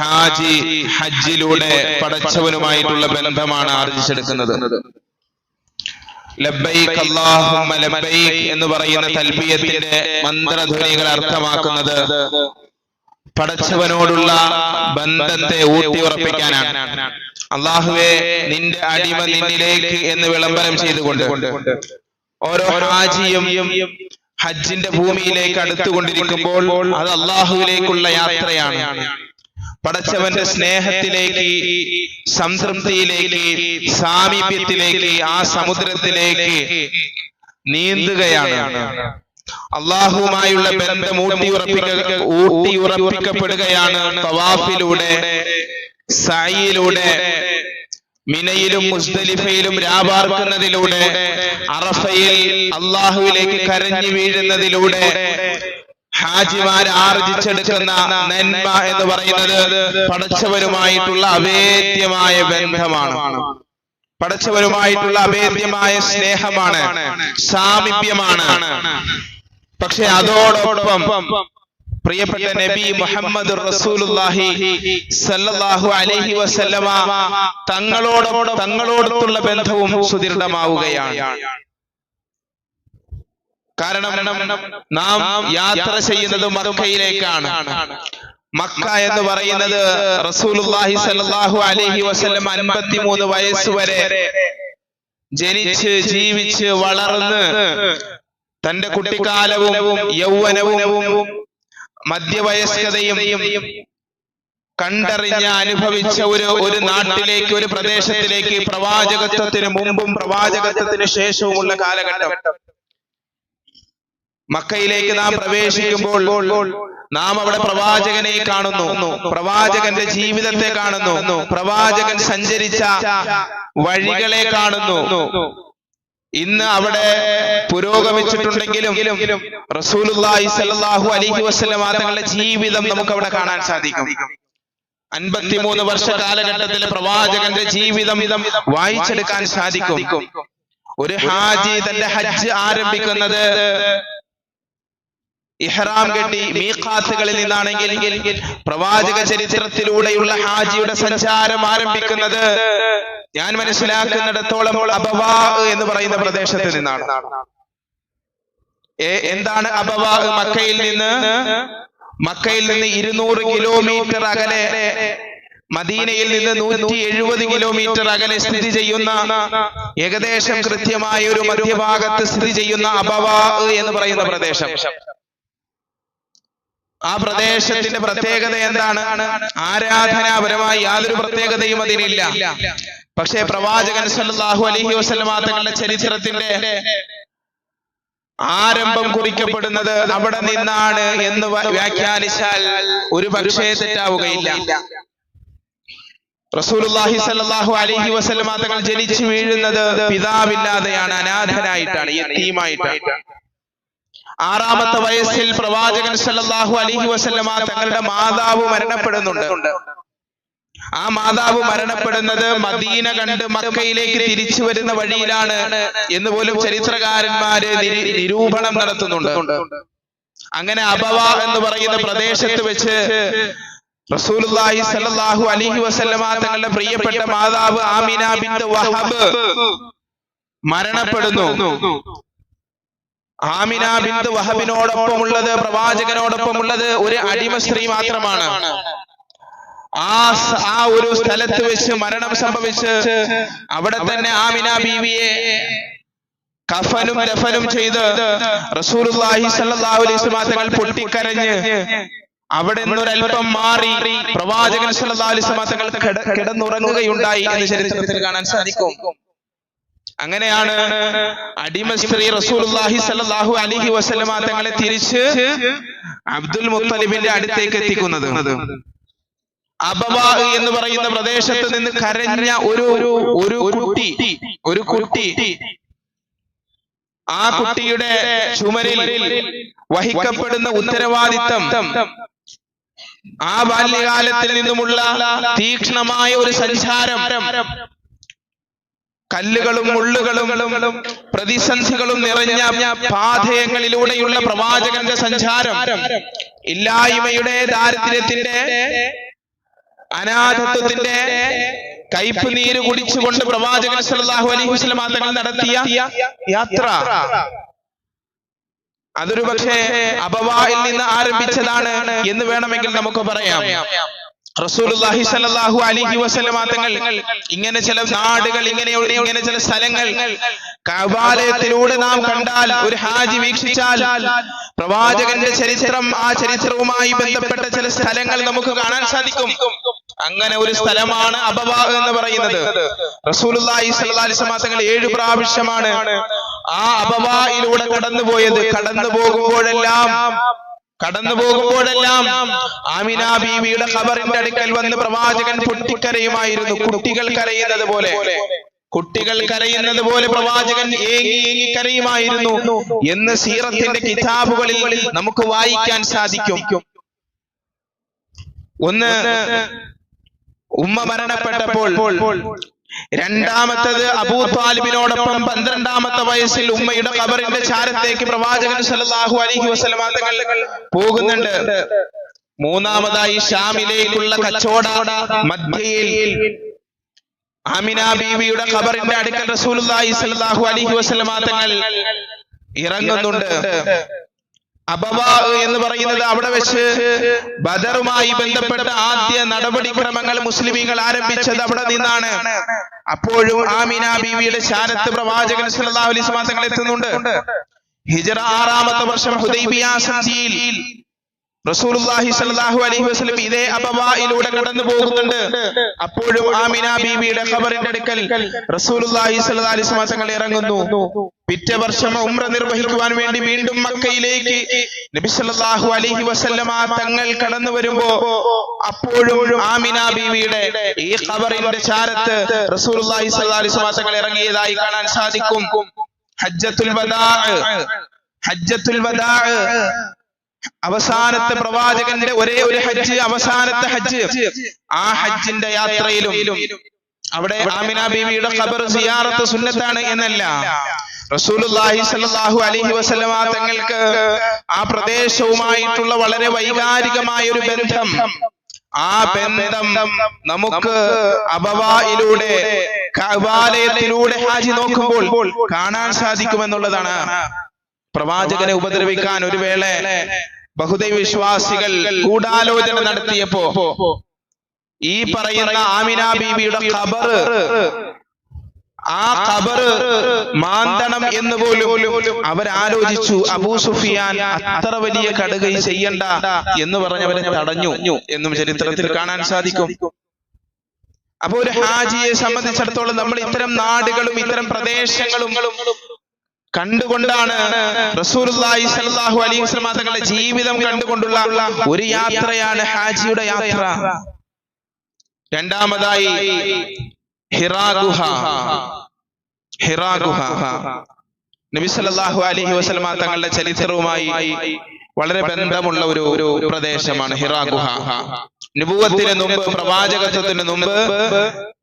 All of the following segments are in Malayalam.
ഹാജി ഹജ്ജിലൂടെ പടച്ചവനുമായിട്ടുള്ള ബന്ധമാണ് ആർജിച്ചെടുക്കുന്നത്. അല്ലാഹുമ്മ എന്ന് പറയുന്ന തൽബിയത്തിന്റെ മന്ത്രധ്വനികൾ അർത്ഥമാക്കുന്നത് പടച്ചവനോടുള്ള ബന്ധത്തെ ഊട്ടിയുറപ്പിക്കാനാണ് അള്ളാഹുവെ നിന്റെ അടിമ നിന്നിലേക്ക് എന്ന് വിളംബരം ചെയ്തുകൊണ്ട് ഓരോ ഹാജിയും ഹജ്ജിന്റെ ഭൂമിയിലേക്ക് അടുത്തുകൊണ്ടിരിക്കുമ്പോൾ അത് അള്ളാഹുവിലേക്കുള്ള യാത്രയാണ്. പടച്ചവന്റെ സ്നേഹത്തിലേക്ക് സംതൃപ്തിയിലേക്ക് സാമീപ്യത്തിലേക്ക് ആ സമുദ്രത്തിലേക്ക് നീന്തുകയാണ്. അള്ളാഹുവുമായുള്ള ബന്ധം ഊട്ടിയുറപ്പിക്ക ഊട്ടിയുറപ്പിക്കപ്പെടുകയാണ് തവാഫിലൂടെ സായിലൂടെ മിനയിലും മുസ്ദലിഫയിലും രാപാർക്കുന്നതിലൂടെ അറഫയിൽ അള്ളാഹുവിലേക്ക് കരഞ്ഞു വീഴുന്നതിലൂടെ ഹാജിമാർ ആർജിച്ചെടുക്കുന്ന നന്മ എന്ന് പറയുന്നത് പടച്ചവരുമായിട്ടുള്ള അവേദ്യമായ ബന്ധമാണ്. പടച്ചവരുമായിട്ടുള്ള അഭേദ്യമായ സ്നേഹമാണ്. സാമീപ്യമാണ്. പക്ഷെ അതോടൊപ്പം പ്രിയപ്പെട്ട നബി മുഹമ്മദ് റസൂലുള്ളാഹി സല്ലല്ലാഹു അലൈഹി വസല്ലമ തങ്ങളോട് തങ്ങളോടുള്ള ബന്ധവും സുദൃഢമാവുകയാണ്. കാരണം നാം യാത്ര ചെയ്യുന്നത് മക്കയിലേക്കാണ്. മക്ക എന്ന് പറയുന്നത് റസൂലുള്ളാഹി സല്ലല്ലാഹു അലൈഹി വസല്ലം 53 വയസ്സ് വരെ ജനിച്ച് ജീവിച്ച് വളർന്ന് തന്റെ കുട്ടിക്കാലവും യൗവനവും മധ്യവയസ്കതയും കണ്ടറിഞ്ഞ് അനുഭവിച്ച ഒരു ഒരു നാട്ടിലേക്ക് ഒരു പ്രദേശത്തിലേക്ക് പ്രവാചകത്വത്തിന് മുമ്പും പ്രവാചകത്വത്തിന് ശേഷവുമുള്ള കാലഘട്ടം. മക്കയിലേക്ക് നാം പ്രവേശിക്കുമ്പോൾ നാം അവിടെ പ്രവാചകനെ കാണുന്നു. പ്രവാചകന്റെ ജീവിതത്തെ കാണുന്നു. പ്രവാചകൻ സഞ്ചരിച്ച വഴികളെ കാണുന്നു. ഇന്ന് അവിടെ പുരോഗമിച്ചിട്ടുണ്ടെങ്കിലും റസൂലുള്ളാഹി സ്വല്ലല്ലാഹു അലൈഹി വസല്ലം തങ്ങളുടെ ജീവിതം നമുക്ക് അവിടെ കാണാൻ സാധിക്കും. അൻപത്തിമൂന്ന് വർഷ കാലഘട്ടത്തിൽ പ്രവാചകന്റെ ജീവിതം വായിച്ചെടുക്കാൻ സാധിക്കും. ഒരു ഹാജി തന്റെ ഹജ്ജ് ആരംഭിക്കുന്നത് ഇഹ്റാം കെട്ടി മീഖാത്തുകളിൽ നിന്നാണെങ്കിൽ പ്രവാചക ചരിത്രത്തിലൂടെയുള്ള ഹാജിയുടെ സഞ്ചാരം ആരംഭിക്കുന്നത് ഞാൻ മനസ്സിലാക്കുന്നിടത്തോളം അബവാ എന്ന് പറയുന്ന പ്രദേശത്ത് നിന്നാണ്. എന്താണ് അബവാ മക്കയിൽ നിന്ന്? മക്കയിൽ നിന്ന് ഇരുന്നൂറ് കിലോമീറ്റർ അകലെ മദീനയിൽ നിന്ന് നൂറ്റി എഴുപത് കിലോമീറ്റർ അകലെ സ്ഥിതി ചെയ്യുന്ന ഏകദേശം കൃത്യമായ ഒരു മധ്യഭാഗത്ത് സ്ഥിതി ചെയ്യുന്ന അബവാ എന്ന് പറയുന്ന പ്രദേശം. ആ പ്രദേശത്തിന്റെ പ്രത്യേകത എന്താണ്? ആരാധനാപരമായി യാതൊരു പ്രത്യേകതയും അതിനില്ല. പക്ഷേ പ്രവാചകൻ സല്ലല്ലാഹു അലൈഹി വസല്ലമ തങ്ങളുടെ ചരിത്രത്തിന്റെ ആരംഭം കുറിക്കപ്പെടുന്നത് അവിടെ നിന്നാണ് എന്ന് വ്യാഖ്യാനിച്ചാൽ ഒരു പക്ഷേ തെറ്റാവുകയില്ല. റസൂലുള്ളാഹി സല്ലല്ലാഹു അലൈഹി വസല്ലമ തങ്ങൾ ജനിച്ചു വീഴുന്നത് പിതാവില്ലാതെയാണ് അനാഥനായിട്ടാണ് യത്തീമായിട്ടാണ്. ആറാമത്തെ വയസ്സിൽ പ്രവാചകൻ സല്ലല്ലാഹു അലൈഹി വസല്ലമ തങ്ങളുടെ മാതാവ് മരണപ്പെടുന്നുണ്ട്. ആ മാതാവ് മരണപ്പെടുന്നത് മദീന കണ്ട് മക്കയിലേക്ക് തിരിച്ചു വരുന്ന വഴിയിലാണ് എന്ന് പോലും ചരിത്രകാരന്മാര് നിരി- നിരൂപണം നടത്തുന്നുണ്ട്. അങ്ങനെ അബവ എന്ന് പറയുന്ന പ്രദേശത്ത് വെച്ച് റസൂലുള്ളാഹി സല്ലല്ലാഹു അലൈഹി വസല്ലമ തങ്ങളുടെ പ്രിയപ്പെട്ട മാതാവ് ആമിന ബിന്ത് വഹബ് മരണപ്പെടുന്നു. ആമിന ബിന്ത് വഹബിനോടൊപ്പമുള്ളത് പ്രവാചകനോടൊപ്പമുള്ളത് ഒരു അടിമ സ്ത്രീ മാത്രമാണ്. ആ ആ ഒരു സ്ഥലത്ത് വെച്ച് മരണം സംഭവിച്ച് അവിടെ തന്നെ ആമിന ബീവിയെ കഫനും രഫനും ചെയ്ത് റസൂലുള്ളാഹി സ്വല്ലല്ലാഹു അലൈഹി വസല്ലം തങ്ങൾ പൊട്ടിക്കരഞ്ഞ് അവിടെ നിന്നൊരൽപ്പം മാറി പ്രവാചകൻ സല്ലല്ലാഹു അലൈഹി വസല്ലം തങ്ങൾ കിടന്നുറങ്ങുകയുണ്ടായി എന്ന് ചരിത്രത്തിൽ കാണാൻ സാധിക്കും. അങ്ങനെയാണ് അടിമ സ്ത്രീ റസൂലുള്ളാഹി സ്വല്ലല്ലാഹു അലൈഹി വസല്ലമ തങ്ങളെ തിരിച്ച് അബ്ദുൽ മുത്തലിബിന്റെ അടുത്തേക്ക് എത്തിക്കുന്നത്. അബവാ എന്ന് പറയുന്ന പ്രദേശത്ത് നിന്ന് കരഞ്ഞ ഒരു ഒരു കുട്ടി ഒരു കുട്ടി ആ കുട്ടിയുടെ ചുമരിൽ വഹിക്കപ്പെടുന്ന ഉത്തരവാദിത്തം ആ ബാല്യകാലത്തിൽ നിന്നുമുള്ള തീക്ഷ്ണമായ ഒരു സഞ്ചാരം കല്ലുകളും മുള്ളുകളും പ്രതിസന്ധികളും നിറഞ്ഞ പാതയങ്ങളിലൂടെയുള്ള പ്രവാചകന്റെ സഞ്ചാരം. ഇല്ലായ്മയുടെ ദാരിദ്ര്യത്തിന്റെ അനാഥത്വത്തിന്റെ കയ്പ് നീര് കുടിച്ചുകൊണ്ട് പ്രവാചകൻ സല്ലല്ലാഹു അലൈഹി വസല്ലം തങ്ങൾ നടത്തിയ യാത്ര. അതൊരു പക്ഷേ അബവായിൽ നിന്ന് ആരംഭിച്ചതാണ് എന്ന് വേണമെങ്കിൽ നമുക്ക് പറയാം. റസൂലുള്ളാഹി സല്ലല്ലാഹു അലൈഹി വസല്ലം തങ്ങൾ ഇങ്ങനെ ചില നാടുകൾ ഇങ്ങനെ ഇങ്ങനെ ചില സ്ഥലങ്ങൾ കവാലയത്തിലൂടെ നാം കണ്ടാൽ ഒരു ഹാജി വീക്ഷിച്ചാൽ പ്രവാചകന്റെ ചരിത്രം ആ ചരിത്രവുമായി ബന്ധപ്പെട്ട ചില സ്ഥലങ്ങൾ നമുക്ക് കാണാൻ സാധിക്കും. അങ്ങനെ ഒരു സ്ഥലമാണ് അബവ എന്ന് പറയുന്നത്. റസൂലുള്ളാഹി സല്ലല്ലാഹി അലൈഹി തങ്ങൾ ഏഴ് പ്രാവശ്യമാണ് ആ അബവായിലൂടെ കടന്നുപോയത് കടന്നു പോകുമ്പോഴെല്ലാം കടന്നു പോകുമ്പോഴെല്ലാം ആമിന ബീവിയുടെ ഖബറിന്റെ അടുക്കൽ വന്ന് പ്രവാചകൻ പൊട്ടിക്കരയുമായിരുന്നു. കുട്ടികൾ കരയുന്നത് പോലെ. കുട്ടികൾ കരയുന്നത് പോലെ പ്രവാചകൻ ഏങ്ങി ഏങ്ങി കരയുമായിരുന്നു. എന്ന് സീറത്തിന്റെ കിതാബുകളിൽ നമുക്ക് വായിക്കാൻ സാധിക്കും. ഒന്ന് ഉമ്മ മരണപ്പെട്ടപ്പോൾ രണ്ടാമത്തത് അബൂ താലിബിനോടൊപ്പം പന്ത്രണ്ടാമത്തെ വയസ്സിൽ ഉമ്മയുടെ കബറിന്റെ ചാരത്തേക്ക് പ്രവാചകൻ സല്ലല്ലാഹു അലൈഹി വസല്ലമ തങ്ങൾ പോകുന്നുണ്ട്. മൂന്നാമതായി ഷാമിലേക്കുള്ള കച്ചോട മധ്യയിൽ ആമിന ബീവിയുടെ ഖബറിന്റെ അടുക്കൽ റസൂലുള്ളാഹി സ്വല്ലല്ലാഹു അലൈഹി വസല്ലമ തങ്ങൾ ഇറങ്ങുന്നുണ്ട്. അബവ എന്ന് പറയുന്നത് അവിടെ വെച്ച് ബദറുമായി ബന്ധപ്പെട്ട ആദ്യ നടപടിക്രമങ്ങൾ മുസ്ലിമീങ്ങൾ ആരംഭിച്ചത് അവിടെ നിന്നാണ്. അപ്പോഴും ആമിന ബീവിയുടെ ശാരത്ത് പ്രവാചകൻ സല്ലല്ലാഹു അലൈഹി വസല്ലം എത്തുന്നുണ്ട്. ഹിജറ ആറാമത്തെ വർഷം ഹുദൈബിയ സന്ധിയിൽ റസൂലുള്ളാഹി സ്വല്ലല്ലാഹു അലൈഹി വസല്ലം ഇതേ അബവായിലൂടെ കടന്നു പോകുന്നുണ്ട്. അപ്പോഴും ആമിന ബീവിയുടെ ഖബറിന്റെ അടുക്കൽ റസൂലുള്ളാഹി സ്വല്ലല്ലാഹു തങ്ങൾ ഇറങ്ങുന്നു. പിറ്റേ വർഷം ഉംറ നിർവഹിക്കുവാൻ വേണ്ടി വീണ്ടും മക്കയിലേക്ക് നബി സല്ലല്ലാഹു അലൈഹി വസല്ലമ തങ്ങൾ കടന്നു വരുമ്പോ അപ്പോഴും ആമിന ബീവിയുടെ ഈ ഖബറിന്റെ ചാരത്ത് റസൂലുള്ളാഹി സ്വല്ലല്ലാഹു തങ്ങൾ ഇറങ്ങിയതായി കാണാൻ സാധിക്കും. ഹജ്ജത്തുൽ വദാ ഹജ്ജത്തുൽ വദാ. അവസാനത്തെ പ്രവാചകന്റെ ഒരേ ഒരു ഹജ്ജ് അവസാനത്തെ ഹജ്ജ്. ആ ഹജ്ജിന്റെ യാത്രയിലും അവിടെ ആമിന ബീവിയുടെ ഖബർ സിയാറത്ത് സുന്നത്താണ് എന്നല്ല. റസൂലുള്ളാഹി സ്വല്ലല്ലാഹു അലൈഹി വസല്ലമ തങ്ങൾക്ക് ആ പ്രദേശവുമായിട്ടുള്ള വളരെ വൈകാരികമായ ഒരു ബന്ധം. ആ ബന്ധം. നമുക്ക് അബവായിലൂടെ കബാലയത്തിലൂടെ ഹാജി നോക്കുമ്പോൾ കാണാൻ സാധിക്കുമെന്നുള്ളതാണ്. പ്രവാചകനെ ഉപദ്രവിക്കാൻ ഒരു വേള ബഹുദൈവ വിശ്വാസികൾ ഗൂഢാലോചന നടത്തിയപ്പോ ഈ പറയുന്ന ആമിന ബീവിയുടെ ഖബർ ആ ഖബർ മാന്തണം എന്ന് പോലും അവരാലോചിച്ചു അബൂ സുഫിയാൻ അത്ര വലിയ കടുകൈ ചെയ്യണ്ട എന്ന് പറഞ്ഞവരെ തടഞ്ഞു എന്നും ചരിത്രത്തിൽ കാണാൻ സാധിക്കും. അപ്പൊ ഒരു ഹാജിയെ സംബന്ധിച്ചിടത്തോളം നമ്മൾ ഇത്തരം നാടുകളും ഇത്തരം പ്രദേശങ്ങളും കണ്ടുകൊണ്ടാണ് അലൈഹി തങ്ങളുടെ ജീവിതം കണ്ടുകൊണ്ടുള്ള ഒരു യാത്രയാണ് ഹാജിയുടെ യാത്ര. രണ്ടാമതായി ഹിറാ ഗുഹ ഹിറാ ഗുഹ നബി സല്ലല്ലാഹു അലൈഹി വസല്ലമ തങ്ങളുടെ ചരിത്രവുമായി വളരെ ബന്ധമുള്ള ഒരു ഒരു പ്രദേശമാണ് ഹിറാ ഗുഹ നുബുവത്തിന് മുമ്പ് പ്രവാചകത്വത്തിന് മുമ്പ്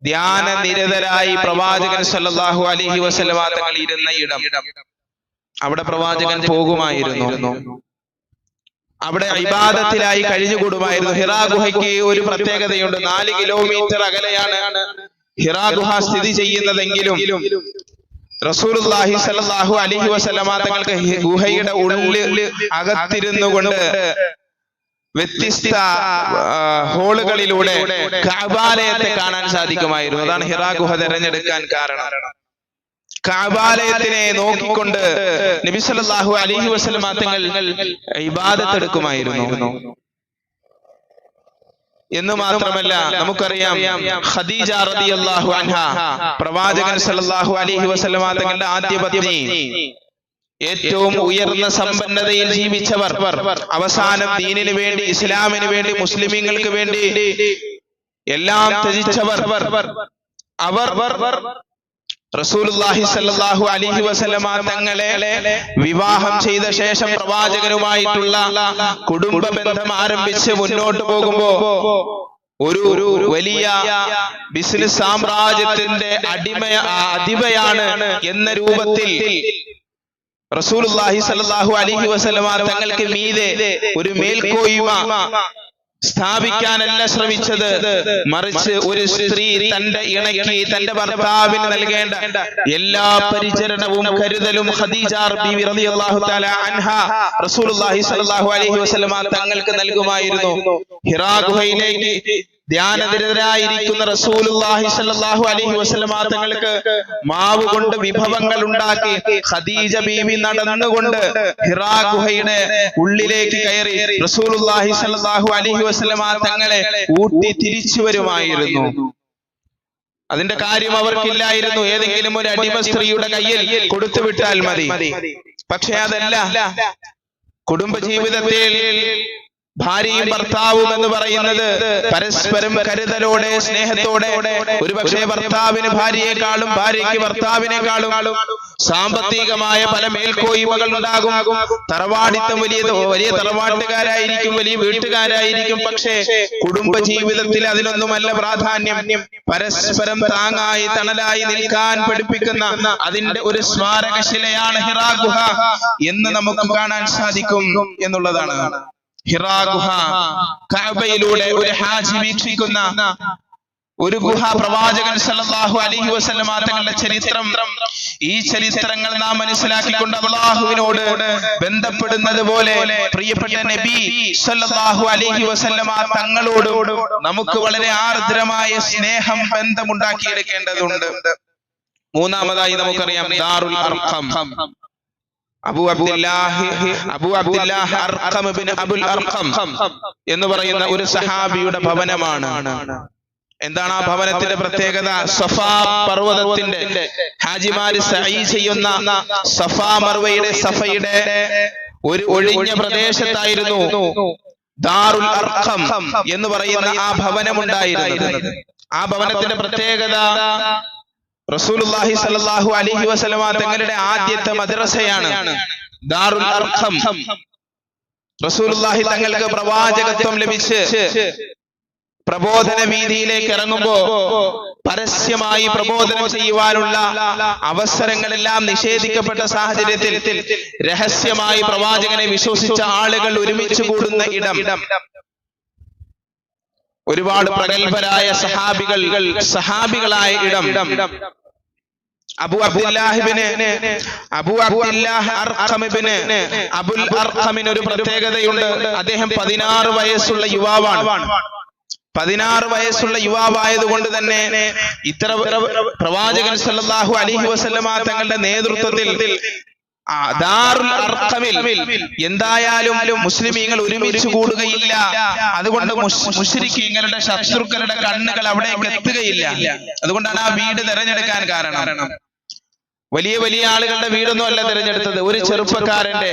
ധ്യാന നിരതരായി പ്രവാചകൻ സല്ലല്ലാഹു അലൈഹി വസല്ലമ തങ്ങൾ ഇരുന്ന ഇടം. അവിടെ പ്രവാചകൻ പോകുമായിരുന്നു. അവിടെ ഇബാദത്തിലായി കഴിഞ്ഞുകൂടുമായിരുന്നു. ഹിറാ ഗുഹയ്ക്ക് ഒരു പ്രത്യേകതയുണ്ട്. നാല് കിലോമീറ്റർ അകലെയാണ് ഹിറാ ഗുഹ സ്ഥിതി ചെയ്യുന്നതെങ്കിലും റസൂലുള്ളാഹി സ്വല്ലല്ലാഹു അലൈഹി വസല്ലമ തങ്ങൾക്ക് ഗുഹയുടെ ഉള്ളിൽ അകത്തിരുന്നു കൊണ്ട് വ്യത്യസ്ത ഹോളുകളിലൂടെ കാബാലയത്തെ കാണാൻ സാധിക്കുമായിരുന്നു. അതാണ് ഹിറാ ഗുഹ തെരഞ്ഞെടുക്കാൻ കാരണം. കാബാലയത്തിനെ നോക്കിക്കൊണ്ട് നബി സല്ലല്ലാഹു അലൈഹി വസല്ലമ തങ്ങൾ ഇബാദത്ത് എടുക്കുമായിരുന്നു എന്ന് മാത്രമല്ല നമുക്കറിയാം ഖദീജ റളിയല്ലാഹു അൻഹ പ്രവാചകൻ സല്ലല്ലാഹു അലൈഹി വസല്ലമ തങ്ങളുടെ ആദ്യ പത്നി ഏറ്റവും ഉയർന്ന സമ്പന്നതയിൽ ജീവിച്ചവർ അവസാനം ദീനിനു വേണ്ടി ഇസ്ലാമിന് വേണ്ടി മുസ്ലിമീങ്ങൾക്ക് വേണ്ടി എല്ലാം ത്യജിച്ചവർ. അവർ റസൂലുള്ളാഹി സ്വല്ലല്ലാഹു അലൈഹി വസല്ലമ തങ്ങളെ വിവാഹം ചെയ്ത ശേഷം പ്രവാചകനുമായിട്ടുള്ള കുടുംബ ബന്ധം ആരംഭിച്ച് മുന്നോട്ട് പോകുമ്പോ ഒരു ഒരു വലിയ ബിസിനസ് സാമ്രാജ്യത്തിന്റെ അടിമ അധിപയാണ് എന്ന രൂപത്തിൽ അലൈഹി വസല്ലമ തങ്ങൾക്ക് മീതെ ഒരു മേൽക്കോയ്മ സ്ഥാപിക്കാനല്ല ശ്രമിച്ചത്. മറിച്ച് ഒരു സ്ത്രീ തന്റെ ഇണയ്ക്ക് തന്റെ ഭർത്താവിന് നൽകേണ്ട എല്ലാ പരിചരണവും കരുതലും ഖദീജ ബീവി റളിയല്ലാഹു തആല അൻഹ റസൂലുള്ളാഹി സ്വല്ലല്ലാഹു അലൈഹി വസല്ലമ തങ്ങൾക്ക് നൽകുമായിരുന്നു. ഹിറാ ഗുഹയിലേക്ക് ധ്യാനനിരതരായിരിക്കുന്ന റസൂലുള്ളാഹി സ്വല്ലല്ലാഹു അലൈഹി വസല്ലമ തങ്ങൾക്ക് മാവ് കൊണ്ട് വിഭവങ്ങൾ ഉണ്ടാക്കി ഖദീജ ബീവി നടന്നുകൊണ്ട് ഹിറാ ഗുഹയുടെ ഉള്ളിലേക്ക് കയറി റസൂലുള്ളാഹി സ്വല്ലല്ലാഹു അലൈഹി വസല്ലമ തങ്ങളെ ഊട്ടി തിരിച്ചു വരുമായിരുന്നു അതിന്റെ കാര്യം അവർക്കില്ലായിരുന്നു. ഏതെങ്കിലും ഒരു അടിമ സ്ത്രീയുടെ കയ്യിൽ കൊടുത്തു വിട്ടാൽ മതി. പക്ഷേ അതല്ല കുടുംബജീവിതത്തിൽ ഭാര്യയും ഭർത്താവും എന്ന് പറയുന്നത് പരസ്പരം കരുതലോടെ സ്നേഹത്തോടെ ഒരുപക്ഷെ ഭർത്താവിന് ഭാര്യയെക്കാളും ഭാര്യയ്ക്ക് ഭർത്താവിനേക്കാളും സാമ്പത്തികമായ പല മേൽക്കോയ്മകൾ ഉണ്ടാകും തറവാടിത്തം വലിയ വലിയ തറവാട്ടുകാരായിരിക്കും വലിയ വീട്ടുകാരായിരിക്കും. പക്ഷേ കുടുംബ ജീവിതത്തിൽ അതിനൊന്നുമല്ല പ്രാധാന്യം. പരസ്പരം താങ്ങായി തണലായി നിൽക്കാൻ പഠിപ്പിക്കുന്ന അതിന്റെ ഒരു സ്മാരകശിലയാണ് ഹിറാ ഗുഹ എന്ന് നമുക്ക് കാണാൻ സാധിക്കും എന്നുള്ളതാണ്. ഹിറാ ഗുഹ കഅബയിലൂടെ ഒരു ഹാജി വീക്ഷിക്കുന്ന ഒരു ഗുഹ പ്രവാചകൻ സല്ലല്ലാഹു അലൈഹി വസല്ലമ തങ്ങളുടെ ചരിത്രം. ഈ ചരിത്രങ്ങൾ നാം മനസ്സിലാക്കിക്കൊണ്ട് അള്ളാഹുവിനോട് ബന്ധപ്പെടുന്നത് പോലെ പ്രിയപ്പെട്ട നബി സല്ലല്ലാഹു അലൈഹി വസല്ലമ തങ്ങളോട് നമുക്ക് വളരെ ആർദ്രമായ സ്നേഹം ബന്ധമുണ്ടാക്കിയെടുക്കേണ്ടതുണ്ട്. മൂന്നാമതായി നമുക്കറിയാം Darul Arqam. Abu Abdullahi Abu Abdullah Arkham Ibnu Abul Arqam എന്ന് പറയുന്ന ഒരു സഹാബിയുടെ ഭവനമാണ്. എന്താണ് ആ ഭവനത്തിന്റെ പ്രത്യേകത? സഫാ പർവതത്തിന്റെ. ഹാജിമാര് സഹി ചെയ്യുന്ന സഫാ മർവയുടെ സഫയുടെ ഒരു ഒഴിഞ്ഞ പ്രദേശത്തായിരുന്നു ദാറുൽ അർഖം എന്ന് പറയുന്ന ആ ഭവനമുണ്ടായിരുന്നത്. ആ ഭവനത്തിന്റെ പ്രത്യേകത റസൂലുള്ളാഹി സല്ലല്ലാഹു അലൈഹി വസല്ലമ തങ്ങളുടെ ആദ്യത്തെ മദ്രസയാണ് ദാറുൽ അർഖം റസൂലുള്ളാഹി തങ്ങൾക്ക് പ്രവാചകത്വം ലഭിച്ച് പ്രബോധന വീതിയിലേക്ക് ഇറങ്ങുമ്പോ പരസ്യമായി പ്രബോധനം ചെയ്യുവാനുള്ള അവസരങ്ങളെല്ലാം നിഷേധിക്കപ്പെട്ട സാഹചര്യത്തിൽ രഹസ്യമായി പ്രവാചകനെ വിശ്വസിച്ച ആളുകൾ ഒരുമിച്ച് കൂടുന്ന ഇടം. ഒരുപാട് പ്രഗത്ഭരായ സഹാബികൾ സഹാബികളായ ഇടം. അബു അബ്ദുല്ലാഹിബിന് അബു അബ്ദുല്ലാഹ് അർഖമിബിന് അബുൽ അർഖമിന് ഒരു പ്രത്യേകതയുണ്ട്. അദ്ദേഹം പതിനാറ് വയസ്സുള്ള യുവാവാണ്. പതിനാറ് വയസ്സുള്ള യുവാവായത് കൊണ്ട് തന്നെ ഇത്ര പ്രവാചകൻ സല്ലല്ലാഹു അലൈഹി വസല്ലമ തങ്ങളുടെ നേതൃത്വത്തിൽ എന്തായാലും മുസ്ലിമീങ്ങൾ ഒരുമിച്ച് കൂടുകയില്ല. അതുകൊണ്ട് മുസ്ലിങ്ങളുടെ ശത്രുക്കളുടെ കണ്ണുകൾ അവിടെ എത്തുകയില്ല അതുകൊണ്ടാണ് ആ വീട് തെരഞ്ഞെടുക്കാൻ കാരണം. വലിയ വലിയ ആളുകളുടെ വീടൊന്നും അല്ല തിരഞ്ഞെടുത്തത്. ഒരു ചെറുപ്പക്കാരന്റെ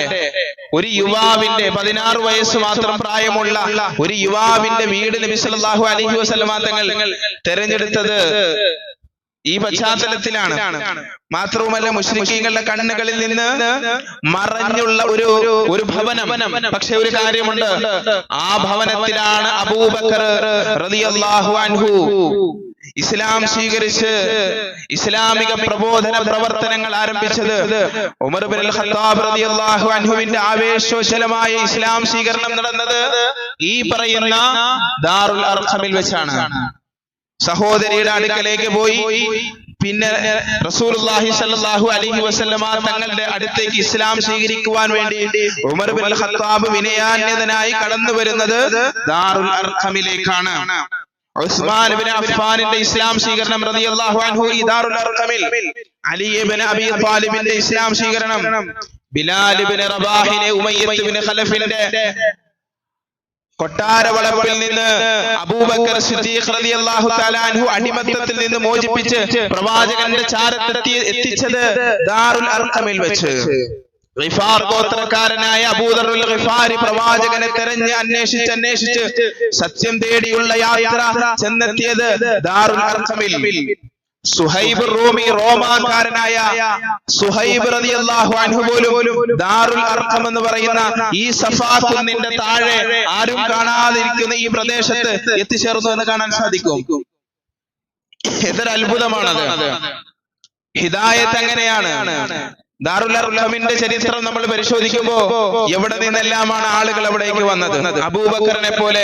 ഒരു യുവാവിന്റെ പതിനാറ് വയസ്സ് മാത്രം പ്രായമുള്ള ഒരു യുവാവിന്റെ വീട് നബി സല്ലല്ലാഹു അലൈഹി വസല്ലമ തങ്ങൾ തെരഞ്ഞെടുത്തത് ഈ പശ്ചാത്തലത്തിലാണ്. മാത്രവുമല്ല മുസ്ലിങ്ങളുടെ കണ്ണുകളിൽ നിന്ന് മറഞ്ഞുള്ള ഒരു ഒരു ഭവനം. പക്ഷെ ഒരു കാര്യമുണ്ട്. ആ ഭവനത്തിലാണ് അബൂബക്കർ അൻഹു. ഇസ്ലാം സ്വീകരിച്ച് ഇസ്ലാമിക പ്രബോധന പ്രവർത്തനങ്ങൾ ആരംഭിച്ചത് ഉമർ ബിൻ ഖത്താബ് റളിയല്ലാഹു അൻഹുവിന്റെ ആവേശോജ്വലമായ ഇസ്ലാം സ്വീകരണം നടന്നത് ഈ പറയുന്ന ദാറുൽ അർഖമിൽ വെച്ചാണ്. സഹോദരിയുടെ അടുക്കലേക്ക് പോയി. പിന്നെ റസൂലുള്ളാഹി സ്വല്ലല്ലാഹു അലൈഹി വസല്ലമ തങ്ങളുടെ അടുത്തേക്ക് ഇസ്ലാം സ്വീകരിക്കുവാൻ വേണ്ടി ഉമർ ബിൻ ഖത്താബ് വിനയാന്യതനായി കടന്നു വരുന്നത് ദാറുൽ അർഖമിലേക്കാണ് ഉസ്മാൻ ഇബ്നു അഫ്ഫാനിന്റെ ഇസ്ലാം സ്വീകരണം റളിയല്ലാഹു അൻഹു ഈ ദാറുൽ അർഖമിൽ അലി ഇബ്നു അബി ത്വാലിബിന്റെ ഇസ്ലാം സ്വീകരണം. ബിലാൽ ഇബ്നു റബാഹിനെ ഉമയ്യത്ത് ഇബ്നു ഖലഫിന്റെ കൊട്ടാര വളപ്പിൽ നിന്ന് അബൂബക്കർ സിദ്ദീഖ് റളിയല്ലാഹു തആല അൻഹു അടിമത്തത്തിൽ നിന്ന് മോചിപ്പിച്ച് പ്രവാചകന്റെ ചാരത്തെത്തി എത്തിച്ചത് ദാറുൽ അർഖമിൽ വെച്ച്. റിഫാർ ഗോത്രക്കാരനായ അബൂദറുൽ റിഫാരി പ്രവാചകനെ തെരഞ്ഞ് അന്വേഷിച്ച് അന്വേഷിച്ച് സത്യം തേടിയുള്ള യാത്ര ചെന്നെത്തിയത് ദാറുൽ അർഖമിൽ. സുഹൈബ് റൂമി റോമാക്കാരനായ സുഹൈബ് റളിയല്ലാഹു അൻഹു പോലും ദാറുൽ അർഖം എന്ന് പറയുന്ന ഈ സഫാ കുന്നിന്റെ താഴെ ആരും കാണാതിരിക്കുന്ന ഈ പ്രദേശത്ത് എത്തിച്ചേർന്നു എന്ന് കാണാൻ സാധിക്കും. ഇതൊരു അത്ഭുതമാണത്. ഹിദായത്ത് അങ്ങനെയാണ് ദാറുൽ അർഖമിന്റെ ചരിത്രം നമ്മൾ പരിശോധിക്കുമ്പോ എവിടെ നിന്നെല്ലാമാണ് ആളുകൾ അവിടേക്ക് വന്നത്? അബൂബക്കറിനെ പോലെ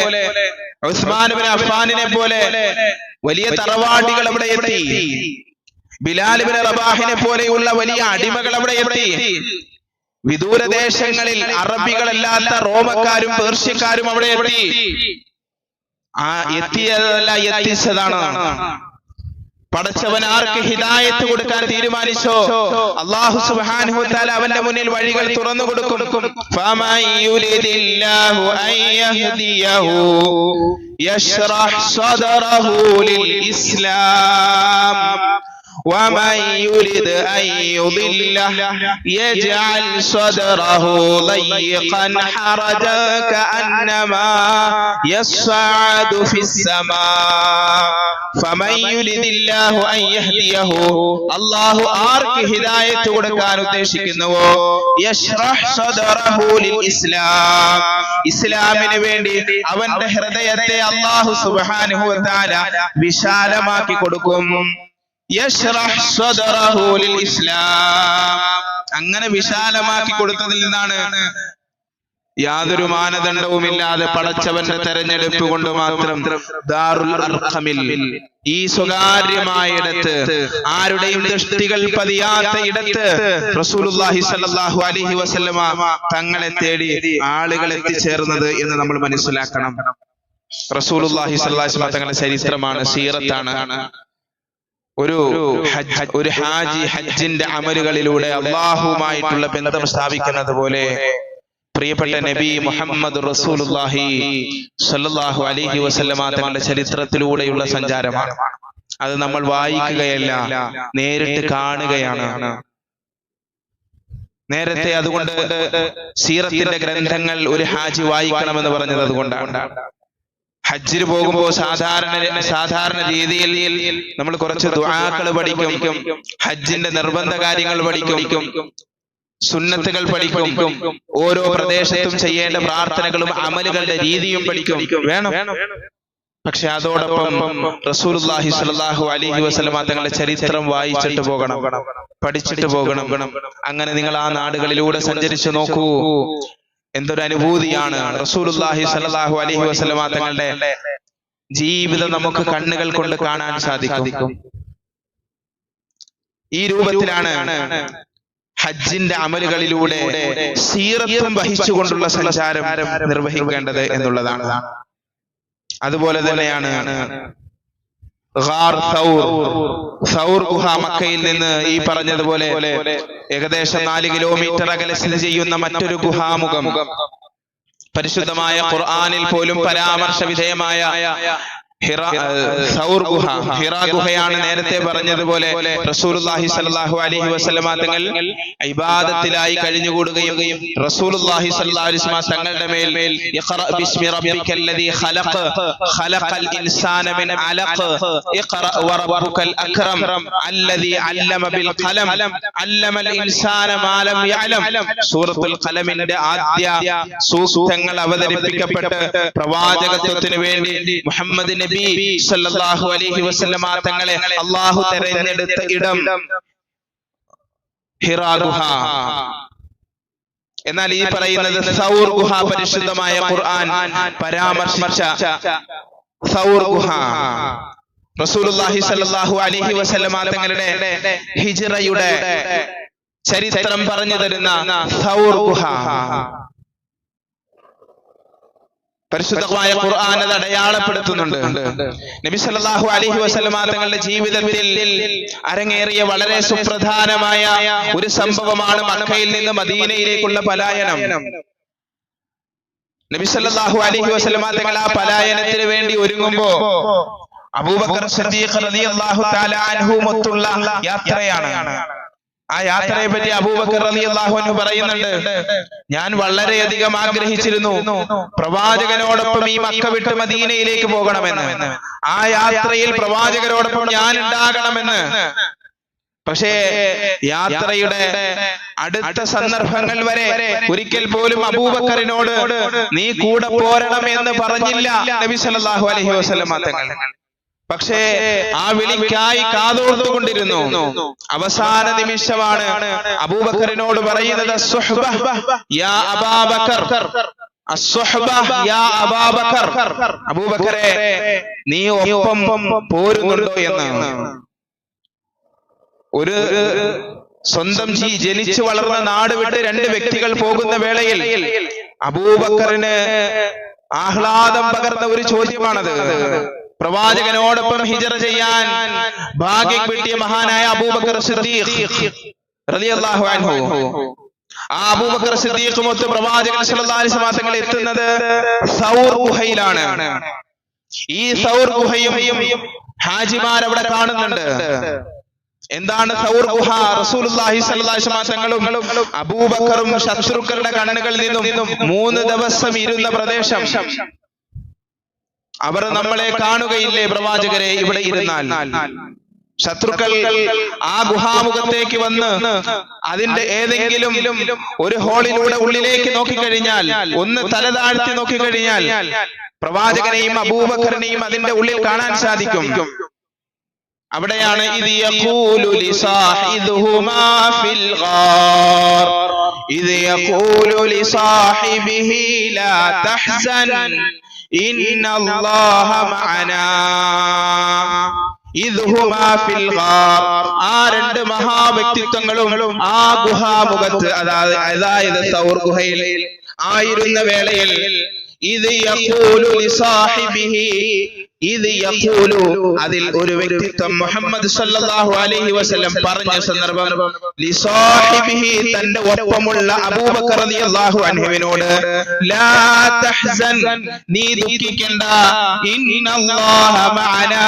ഉസ്മാൻ അഫ്ഫാനിനെ പോലെ വലിയ തറവാടികൾ അവിടെ എത്തി. ബിലാൽ റബാഹിനെ പോലെയുള്ള വലിയ അടിമകൾ അവിടെ എത്തി. വിദൂരദേശങ്ങളിൽ അറബികളല്ലാത്ത റോമക്കാരും പേർഷ്യക്കാരും അവിടെ എത്തി. ആ എത്തിയതല്ല എത്തിച്ചതാണ്. പടച്ചവൻ ആർക്ക് ഹിദായത്ത് കൊടുക്കാൻ തീരുമാനിച്ചോ? അള്ളാഹു സുബ്ഹാനഹു തആല അവന്റെ മുന്നിൽ വഴികൾ തുറന്നു കൊടുക്കും. ഫമൻ യുരിദില്ലാഹു അൻ യഹ്ദിയഹു യശ്റഹ് സദറഹു ലിൽ ഇസ്ലാം. ومن يرد أن يضله يجعل صدره ضيقا حرجا كأنما يصعد في السماء فمن يرد الله أن يهديه അള്ളാഹു ആർക്ക് ഹിദായത്ത് കൊടുക്കാൻ ഉദ്ദേശിക്കുന്നുവോ യശ്റഹ് സദറഹു ലിൽ ഇസ്ലാം ഇസ്ലാമിന് വേണ്ടി അവന്റെ ഹൃദയത്തെ അള്ളാഹു സുബ്ഹാനഹു വ തആല വിശാലമാക്കി കൊടുക്കും അങ്ങനെ വിശാലമാക്കി കൊടുത്തതിൽ നിന്നാണ് യാതൊരു മാനദണ്ഡവുമില്ലാതെ പടച്ചവന്റെ തെരഞ്ഞെടുപ്പ് കൊണ്ട് മാത്രം ദാറുൽ ഈ സ്വകാര്യമായ ഇടത്ത് ആരുടെയും ദൃഷ്ടികൾ പതിയാത്ത ഇടത്ത് റസൂലുള്ളാഹി സ്വല്ലല്ലാഹു അലൈഹി വസല്ലമ തങ്ങളെ തേടി ആളുകൾ എത്തിച്ചേർന്നത് എന്ന് നമ്മൾ മനസ്സിലാക്കണം. റസൂലുള്ളാഹി തങ്ങളുടെ ചരിത്രമാണ് സീറത്താണ്. ഒരു ഹജ്ജ് ഒരു ഹാജി ഹജ്ജിന്റെ അമലുകളിലൂടെ അള്ളാഹുമായിട്ടുള്ള ബന്ധം സ്ഥാപിക്കുന്നത് പോലെ പ്രിയപ്പെട്ട നബി മുഹമ്മദ് റസൂലുള്ളാഹി സ്വല്ലല്ലാഹു അലൈഹി വസല്ലമ തങ്ങളുടെ ചരിത്രത്തിലൂടെയുള്ള സഞ്ചാരമാണ്. അത് നമ്മൾ വായിക്കുകയല്ല നേരിട്ട് കാണുകയാണ്. നേരത്തെ അതുകൊണ്ട് സീറത്തിന്റെ ഗ്രന്ഥങ്ങൾ ഒരു ഹാജി വായിക്കണമെന്ന് പറഞ്ഞത് അതുകൊണ്ടാണ്. ഹജ്ജിന് പോകുമ്പോൾ സാധാരണ സാധാരണ രീതിയിൽ നമ്മൾ കുറച്ച് ദുആക്കൾ പഠിക്കും. ഹജ്ജിന്റെ നിർബന്ധ കാര്യങ്ങൾ പഠിക്കും. സുന്നത്തുകൾ പഠിക്കും. ഓരോ പ്രദേശത്തും ചെയ്യേണ്ട പ്രാർത്ഥനകളും അമലുകളുടെ രീതിയും പഠിക്കും. വേണം? പക്ഷെ അതോടൊപ്പം റസൂലുള്ളാഹി സ്വല്ലല്ലാഹു അലൈഹി വസ്ലമ തങ്ങളുടെ ചരിത്രം വായിച്ചിട്ട് പോകണം. പഠിച്ചിട്ട് പോകണം. അങ്ങനെ നിങ്ങൾ ആ നാടുകളിലൂടെ സഞ്ചരിച്ചു നോക്കൂ. എന്തൊരു അനുഭൂതിയാണ് റസൂലുള്ളാഹി സ്വല്ലല്ലാഹു അലൈഹി വസല്ലമ തങ്ങളുടെ ജീവിതം നമുക്ക് കണ്ണുകൾ കൊണ്ട് കാണാൻ സാധിക്കും. ഈ രൂപത്തിലാണ് ഹജ്ജിന്റെ അമലുകളിലൂടെ സീറത്വം വഹിച്ചുകൊണ്ടുള്ള സഞ്ചാരം നിർവഹിക്കേണ്ടത് എന്നുള്ളതാണ്. അതുപോലെ തന്നെയാണ് സൗർ. ഗുഹ മക്കയിൽ നിന്ന് ഈ പറഞ്ഞതുപോലെ ഏകദേശം നാല് കിലോമീറ്റർ അകലെ സ്ഥിതി ചെയ്യുന്ന മറ്റൊരു ഗുഹാമുഖം. പരിശുദ്ധമായ ഖുർആാനിൽ പോലും പരാമർശ വിധേയമായ ഗുഹ. ഹിറ ഗുഹയാണ് നേരത്തെ പറഞ്ഞതുപോലെ റസൂലുള്ളാഹി സ്വല്ലല്ലാഹു അലൈഹി വസല്ലമ തങ്ങൾ ഇബാദത്തിലായി കഴിഞ്ഞുകൂടുകയും റസൂലുള്ളാഹി സല്ലല്ലാഹു അലൈഹി വസല്ലമ തങ്ങളുടെ മേൽ ഇഖ്റ ബിസ്മി റബ്ബിക്കല്ലദീ ഖലഖ് ഖലഖൽ ഇൻസാന മിൻ അലഖ് ഇഖ്റ വറബ്ബുക്കൽ അക്രം അല്ലദീ അല്ലമ ബിൽ ഖലം അല്ലമൽ ഇൻസാന മാ ലം യഅലം സൂറത്തുൽ ഖലമിന്റെ ആദ്യ സൂക്തങ്ങൾ അവതരിപ്പിക്കപ്പെട്ട് പ്രവാചകത്വത്തിന് വേണ്ടി മുഹമ്മദ് നബി സല്ലല്ലാഹു അലൈഹി വസല്ലമ തങ്ങളെ അള്ളാഹു തെരഞ്ഞെടുത്ത ഇടം. ഹിറാ ഗുഹ എന്നാൽ ഈ പറയുന്നത് സൗർ ഗുഹ പരിശുദ്ധമായ ഖുർആൻ പരാമർശിച്ച സൗർ ഗുഹ. റസൂലുള്ളാഹി സല്ലല്ലാഹു അലൈഹി വസല്ലമ തങ്ങളുടെ ഹിജ്റയുടെ ചരിത്രം പറഞ്ഞു തരുന്ന സൗർ ഗുഹ. പരിശുദ്ധമായ ഖുർആൻ അത് അടയാളപ്പെടുത്തുന്നുണ്ട്. നബി സല്ലല്ലാഹു അലൈഹി വസല്ലമ തങ്ങളുടെ ജീവിതത്തിൽ അരങ്ങേറിയ വളരെ സുപ്രധാനമായ ഒരു സംഭവമാണ് മക്കയിൽ നിന്ന് മദീനയിലേക്കുള്ള പലായനം. നബി സല്ലല്ലാഹു അലൈഹി വസല്ലമ തങ്ങൾ ആ പലായനത്തിന് വേണ്ടി ഒരുങ്ങുമ്പോ അബൂബക്കർ സിദ്ദീഖ് റളിയല്ലാഹു തആല അൻഹു മൊത്തുള്ള യാത്രയാണ്. ആ യാത്രയെ പറ്റി അബൂബക്കർ റളിയല്ലാഹു അൻഹു പറയുന്നുണ്ട്. ഞാൻ വളരെയധികം ആഗ്രഹിച്ചിരുന്നു. പ്രവാചകനോടൊപ്പം ഈ മക്ക വിട്ട് മദീനയിലേക്ക് പോകണമെന്ന്. ആ യാത്രയിൽ പ്രവാചകരോടൊപ്പം ഞാൻ ഉണ്ടാകണമെന്ന്. പക്ഷേ യാത്രയുടെ അടുത്ത സന്ദർഭങ്ങൾ വരെ ഒരിക്കൽ പോലും അബൂബക്കറിനോട് നീ കൂടെ പോരണം എന്ന് പറഞ്ഞില്ല നബി സല്ലല്ലാഹു അലൈഹി വസല്ലമ തങ്ങൾ പക്ഷേ ആ വിളിക്കായി കാതോർത്തുകൊണ്ടിരുന്നു. അവസാന നിമിഷമാണ് അബൂബക്കറിനോട് പറയുന്നത് "അസ്സുഹ്ബ യാ അബാബക്കർ. അസ്സുഹ്ബ യാ അബാബക്കർ. അബൂബക്കറെ നീ ഒപ്പം പോരുന്നുണ്ടോ എന്ന്? ഒരു സ്വന്തം ജീ ജനിച്ചു വളർന്ന നാട് വിട്ട് രണ്ട് വ്യക്തികൾ പോകുന്ന വേളയിൽ അബൂബക്കറിന് ആഹ്ലാദം പകർന്ന ഒരു ചോദ്യമാണത്. പ്രവാചകനോടൊപ്പം ഹിജറ ചെയ്യാൻ ഭാഗ്യം കിട്ടിയ മഹാനായ അബൂബക്കർ റളിയല്ലാഹു അൻഹു. ആ അബൂബക്കർ സിദ്ദീഖ് മൊത്ത് പ്രവാചകൻ സല്ലല്ലാഹു അലൈഹി വസല്ലം തങ്ങൾ എത്തുന്നത് സൗർ ഗുഹയിലാണ്. ഈ സൗർ ഗുഹയും ഹാജിമാർ അവിടെ കാണുന്നുണ്ട്. എന്താണ് സൗർ ഗുഹ? റസൂലുള്ളാഹി സ്വല്ലല്ലാഹു അലൈഹി വസല്ലം അബൂബക്കറും ശത്രുക്കളുടെ കണ്ണുകളിൽ നിന്നും മൂന്ന് ദിവസം ഇരുന്ന പ്രദേശം. അവർ നമ്മളെ കാണുകയില്ലേ പ്രവാചകരെ ഇവിടെ ഇരുന്നാൽ? ശത്രുക്കൾ ആ ഗുഹാമുഖത്തേക്ക് വന്ന് അതിന്റെ ഏതെങ്കിലും ഒരു ഹോളിലൂടെ ഉള്ളിലേക്ക് നോക്കിക്കഴിഞ്ഞാൽ ഒന്ന് തല താഴ്ത്തി നോക്കിക്കഴിഞ്ഞാൽ പ്രവാചകനെയും അബൂബക്കറിനെയും അതിന്റെ ഉള്ളിൽ കാണാൻ സാധിക്കും. അവിടെയാണ് ഇത് ഇത് യഖൂലു الله معنا ആ രണ്ട് മഹാവ്യക്തിത്വങ്ങളും ആ ഗുഹാമുഖത്ത് അതായത് അതായത് സൗർ ഗുഹയിൽ ആയിരുന്ന വേളയിൽ ഇത് ഇത് അതിൽ ഒരു വ്യക്തിത്വം മുഹമ്മദ് സല്ലല്ലാഹു അലൈഹി വസല്ലം പറഞ്ഞ സന്ദർഭം ലിസാഹിബിഹി തന്റെ ഒപ്പമുള്ള അബൂബക്കർ റളിയല്ലാഹു അൻഹുവിനോട് ലാ തഹ്സൻ നീ ദുഃഖിക്കണ്ട. ഇന്നല്ലാഹ മഅനാ.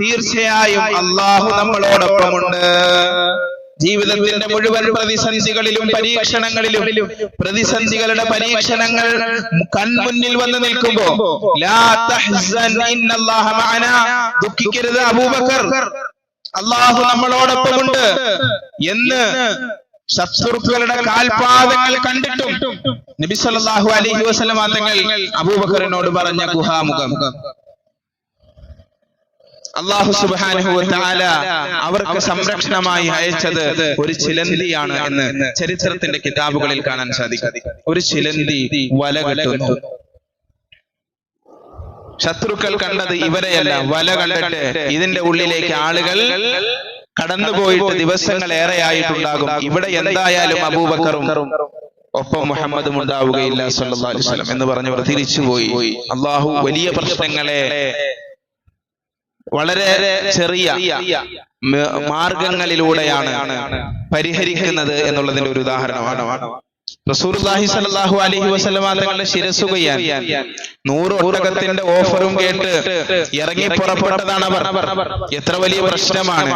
തീർച്ചയായും അല്ലാഹു നമ്മളോടൊപ്പമുണ്ട്. ജീവിതത്തിന്റെ മുഴുവൻ പ്രതിസന്ധികളിലും പരീക്ഷണങ്ങളിലും പ്രതിസന്ധികളുടെ പരീക്ഷണങ്ങൾ കൺമുന്നിൽ വന്ന് നിൽക്കുമ്പോ ദുഃഖിക്കരുത് അബൂബക്കർ. അള്ളാഹു നമ്മളോടൊപ്പമുണ്ട്. എന്ന് ശത്രുക്കളുടെ കാൽപാദങ്ങൾ കണ്ടിട്ടും നബി സല്ലല്ലാഹു അലൈഹി വസല്ലം തങ്ങൾ അബൂബക്കറിനോട് പറഞ്ഞ ഗുഹാമുഖം. അള്ളാഹു സുബ്ഹാനഹു വതആല അവർക്ക് സംരക്ഷണമായി അയച്ചത് ഒരു ചിലന്തിയാണ് എന്ന് ചരിത്രത്തിന്റെ കിതാബുകളിൽ കാണാൻ സാധിക്കും. ഒരു ചിലന്തി വല കെട്ടുന്നു ശത്രുക്കൾ കണ്ടത് ഇവരെയല്ല വല കണ്ടിട്ട് ഇതിന്റെ ഉള്ളിലേക്ക് ആളുകൾ കടന്നുപോയിട്ട് ദിവസങ്ങൾ ഏറെയായിട്ടുണ്ടാകും. ഇവിടെ എന്തായാലും അബൂബക്കറും ഒപ്പം മുഹമ്മദും ഉണ്ടാവുകയില്ല സല്ലല്ലാഹു അലൈഹി വസല്ലം എന്ന് പറഞ്ഞവർ തിരിച്ചുപോയി അള്ളാഹു വലിയ പ്രശ്നങ്ങളെ വളരെ ചെറിയ മാർഗങ്ങളിലൂടെയാണ് പരിഹരിക്കുന്നത് എന്നുള്ളതിന്റെ ഒരു ഉദാഹരണമാണ്. സ്വല്ലല്ലാഹു അലൈഹി വസല്ലം തങ്ങളുടെ ശിരസ് നൂറ് ഒട്ടകത്തിന്റെ ഓഫറും കേട്ട് ഇറങ്ങി പുറപ്പെട്ടതാണ് അവർ. എത്ര വലിയ പ്രശ്നമാണ്.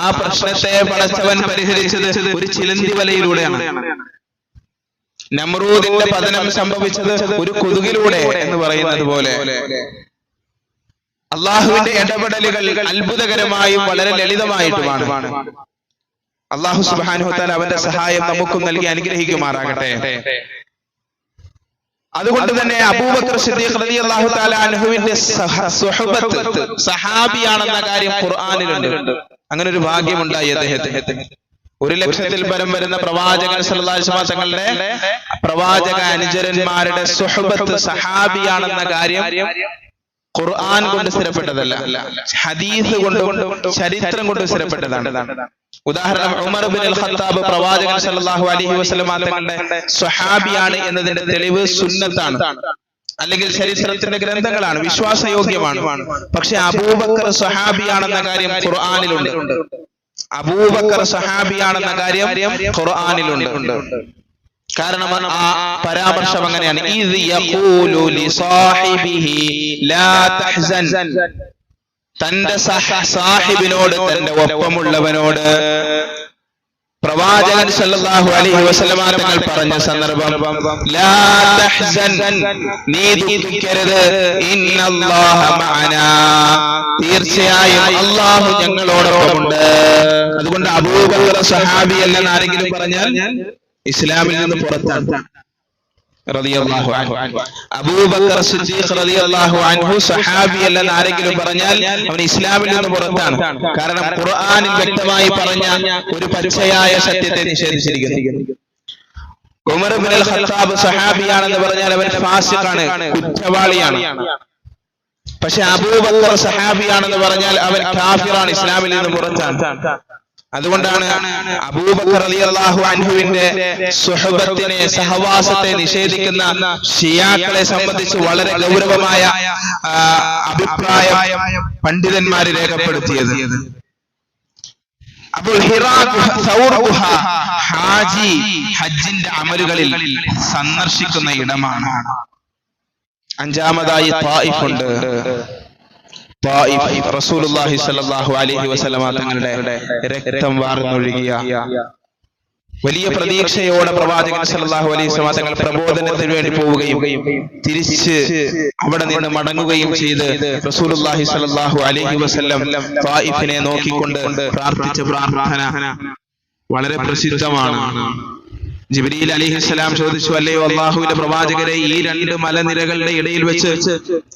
ആ പ്രശ്നത്തെ പടച്ചവൻ പരിഹരിച്ചത് ഒരു ചിലന്തി വലയിലൂടെയാണ്. നമ്രൂദിന്റെ പതനം സംഭവിച്ചത് ഒരു കൊതുകിലൂടെ എന്ന് പറയുന്നത് പോലെ. അള്ളാഹുവിന്റെ ഇടപെടലുകൾ അത്ഭുതകരമായും വളരെ ലളിതമായിട്ടുമാണ്. അള്ളാഹു സുബാനുഹത്താൽ അവന്റെ സഹായം നമുക്കും നൽകി അനുഗ്രഹിക്കുമാറാകട്ടെ. അതുകൊണ്ട് തന്നെ അബൂബക്കർ സിദ്ദീഖ് സുഹബത്ത് സഹാബിയാണെന്ന കാര്യം ഖുർആനിലുണ്ട്. അങ്ങനെ ഒരു ഭാഗ്യമുണ്ടായി അദ്ദേഹത്തിന്. ഒരു ലക്ഷത്തിൽ പരം വരുന്ന പ്രവാചകൻ തങ്ങളുടെ പ്രവാചക അനുചരന്മാരുടെ സുഹബത്ത് സഹാബിയാണെന്ന കാര്യം ഖുർആൻ കൊണ്ട് സ്ഥിരപ്പെട്ടതല്ല. ഹദീസ് കൊണ്ട് ചരിത്രം കൊണ്ട് സ്ഥിരപ്പെട്ടതാണ്. ഉദാഹരണം ഉമർ ബിൻ അൽ ഖത്താബ് പ്രവാചകൻ സല്ലല്ലാഹു അലൈഹി വസല്ലം തങ്ങളുടെ സ്വഹാബിയാണ് എന്നതിന്റെ തെളിവ് സുന്നത്താണ്. അല്ലെങ്കിൽ ചരിത്രത്തിന്റെ ഗ്രന്ഥങ്ങളാണ്. വിശ്വാസയോഗ്യമാണ്. പക്ഷെ അബൂബക്കർ സ്വഹാബിയാണെന്ന കാര്യം ഖുർആനിലുണ്ട്. അബൂബക്കർ സഹാബിയാണെന്ന കാര്യം ഖുർആനിലുണ്ട്. കാരണം ആ പരാമർശം അങ്ങനെയാണ്. തന്റെ സഹ- സാഹിബിനോട് തന്റെ ഒപ്പമുള്ളവനോട് പ്രവാചകൻ സല്ലല്ലാഹു അലൈഹി വസല്ലമ തങ്ങൾ പറഞ്ഞ സന്ദർഭം ലാ തഹ്സൻ. നീ ദുഃഖിക്കരുത്. ഇന്നല്ലാഹ മഅനാ. തീർച്ചയായും അല്ലാഹു ഞങ്ങളോടൊപ്പമുണ്ട്. അതുകൊണ്ട് അബൂബക്കർ സഹാബി അല്ലെന്ന് ആരെങ്കിലും പറഞ്ഞാൽ ഇസ്ലാമിൽ നിന്ന് പുറത്താണ്. അബൂബക്കർ ആരെങ്കിലും പറഞ്ഞാൽ അവൻ ഇസ്ലാമിൽ നിന്ന് പുറത്താണ്. കാരണം ഖുർആനിൽ വ്യക്തമായി പറഞ്ഞ ഒരു പച്ചയായ സത്യത്തെ നിഷേധിച്ചിരിക്കുന്നു. ഉമർ ബിൻ ഖത്താബ് സഹാബിയാണെന്ന് പറഞ്ഞാൽ അവൻ ഫാസിഖാണ് കുറ്റവാളിയാണ്. പക്ഷെ അബൂബക്കർ സഹാബിയാണെന്ന് പറഞ്ഞാൽ അവൻ കാഫിറാണ് ഇസ്ലാമിൽ നിന്ന് പുറത്താണ്. അതുകൊണ്ടാണ് അബൂബക്കർ അലി അള്ളാഹു അൻഹുവിന്റെ സുഹബത്തിനെ സഹവാസത്തെ നിഷേധിക്കുന്ന ഷിയാക്കളെ സംബന്ധിച്ച് വളരെ ഗൗരവമായ അഭിപ്രായമായ അഭിപ്രായം പണ്ഡിതന്മാര് രേഖപ്പെടുത്തിയത്. അപ്പോൾ ഗുഹ, ഹാജി ഹജ്ജിന്റെ അമലുകളിൽ സന്ദർശിക്കുന്ന ഇടമാണ്. അഞ്ചാമതായി റസൂലുള്ളാഹി സ്വല്ലല്ലാഹു അലൈഹി വസല്ലമ തങ്ങളുടെ രക്തം വാർന്നൊഴുകിയ വലിയ പ്രതീക്ഷയോടെ പ്രവാചകൻ സല്ലല്ലാഹു അലൈഹി വസല്ലമ തങ്ങൾ പ്രബോധനത്തിന് വേണ്ടി പോവുകയും തിരിച്ച് അവിടെ നിന്ന് മടങ്ങുകയും ചെയ്ത് റസൂലുള്ളാഹി സ്വല്ലല്ലാഹു അലൈഹി വസല്ലം തായിഫിനെ നോക്കിക്കൊണ്ട് പ്രാർത്ഥിച്ച പ്രാർത്ഥന വളരെ പ്രസിദ്ധമാണ്. ജിബ്രീൽ അലിഹിസ്സലാം ചോദിച്ചു അല്ലയോ അള്ളാഹുവിന്റെ പ്രവാചകരെ ഈ രണ്ട് മലനിരകളുടെ ഇടയിൽ വെച്ച്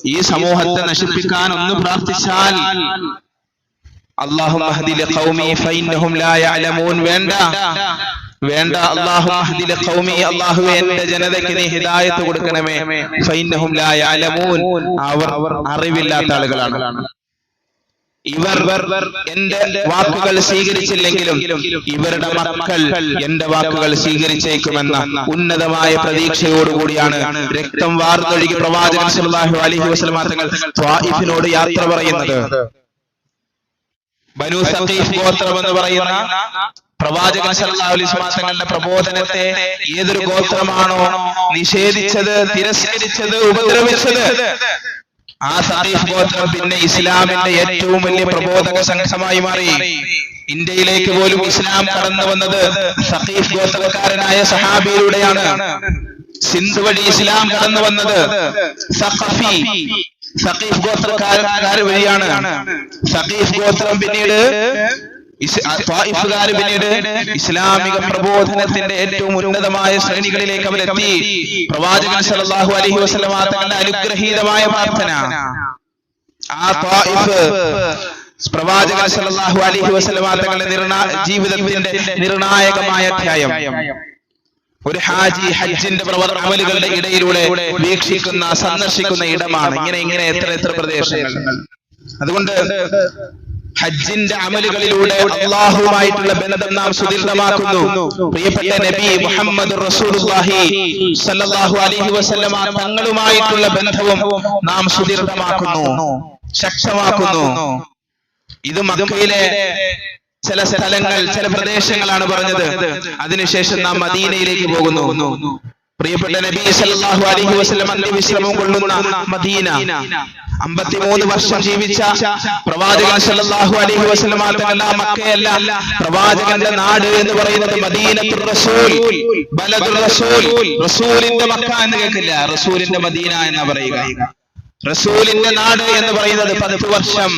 ഈ സമൂഹത്തെ നശിപ്പിക്കാൻ ഒന്ന് പ്രാർത്ഥിച്ചാൽ വേണ്ട. വേണ്ട. അള്ളാഹു എന്റെ ജനതയ്ക്ക് നീ ഹിദായത്ത് കൊടുക്കണമേ. അവർ അറിവില്ലാത്ത ആളുകളാണ്. ഇവർ എന്റെ വാക്കുകൾ സ്വീകരിച്ചില്ലെങ്കിലും ഇവരുടെ മക്കൾ എന്റെ വാക്കുകൾ സ്വീകരിച്ചേക്കുമെന്ന ഉന്നതമായ പ്രതീക്ഷയോടുകൂടിയാണ് രക്തം വാർന്നൊഴുകി പ്രവാചകൻ സല്ലല്ലാഹു അലൈഹി വസല്ലമ തങ്ങൾ ത്വായിഫിനോട് യാത്ര പറയുന്നത്. ബനു സഖീഫ് ഗോത്രം എന്ന് പറയുന്ന പ്രവാചകൻ തങ്ങളുടെ പ്രബോധനത്തെ ഏതൊരു ഗോത്രമാണോ നിഷേധിച്ചത് തിരസ്കരിച്ചത് ഉപദ്രവിച്ചത്? ആ സഖീഫ് ഗോത്രം പിന്നെ ഇസ്ലാമിന്റെ ഏറ്റവും വലിയ പ്രബോധക സംഘമായി മാറി. ഇന്ത്യയിലേക്ക് പോലും ഇസ്ലാം കടന്നു വന്നത് സഖീഫ് ഗോത്രക്കാരനായ സഹാബിയിലൂടെയാണ്. സിന്ധു വഴി ഇസ്ലാം കടന്നു വന്നത് സഖഫി സഖീഫ് ഗോത്രക്കാരക്കാർ വഴിയാണ്. സഖീഫ് ഗോത്രം പിന്നീട് പിന്നീട് ഇസ്ലാമിക പ്രബോധനത്തിന്റെ ഏറ്റവും ഉന്നതമായ ശ്രേണികളിലേക്ക് അവരെത്തി. പ്രവാചകൻ സല്ലല്ലാഹു അലൈഹി വസല്ലമ തങ്ങളുടെ അനുഗ്രഹീതമായ പ്രാർത്ഥന. ആ ത്വായിഫ് പ്രവാചകൻ സല്ലല്ലാഹു അലൈഹി വസല്ലമ തങ്ങളുടെ ജീവിതത്തിന്റെ നിർണായകമായ അധ്യായം. ഒരു ഹാജി ഹജ്ജിന്റെ പ്രവർ അമലുകളുടെ ഇടയിലൂടെ വീക്ഷിക്കുന്ന സന്ദർശിക്കുന്ന ഇടമാണ്. ഇങ്ങനെ ഇങ്ങനെ എത്ര എത്ര പ്രദേശങ്ങൾ. അതുകൊണ്ട് ഹജ്ജിന്റെ അമലുകളിലൂടെ അള്ളാഹുമായിട്ടുള്ള ബന്ധം നാം സുദീർഘമാക്കുന്നു. പ്രിയപ്പെട്ട നബി മുഹമ്മദ് റസൂലുള്ളാഹി സല്ലല്ലാഹു അലൈഹി വസല്ലമ തങ്ങളുമായിട്ടുള്ള ബന്ധവും നാം സുദീർഘമാക്കുന്നു. ശക്തമാക്കുന്നു. ഇത് മക്കയിലെ ചില സ്ഥലങ്ങൾ ചില പ്രദേശങ്ങളാണ് പറഞ്ഞത്. അതിനുശേഷം നാം മദീനയിലേക്ക് പോകുന്നു. പ്രിയപ്പെട്ട നബി സല്ലല്ലാഹു അലൈഹി വസല്ലം അന്ത്യവിശ്രമം കൊള്ളുന്ന മദീന. അമ്പത്തിമൂന്ന് വർഷം ജീവിച്ച പ്രവാചകൻ സല്ലല്ലാഹു അലൈഹി വസല്ലം തങ്ങളുടെ മക്കയല്ല. പ്രവാചകന്റെ നാട് എന്ന് പറയുന്നത് മദീനത്തുർ റസൂൽ. ബലദുർ റസൂൽ. റസൂലിന്റെ മക്ക എന്ന് കേൾക്കില്ല. റസൂലിന്റെ മദീന എന്ന് പറയുക. റസൂലിന്റെ നാട് എന്ന് പറയുന്നത് പത്ത് വർഷം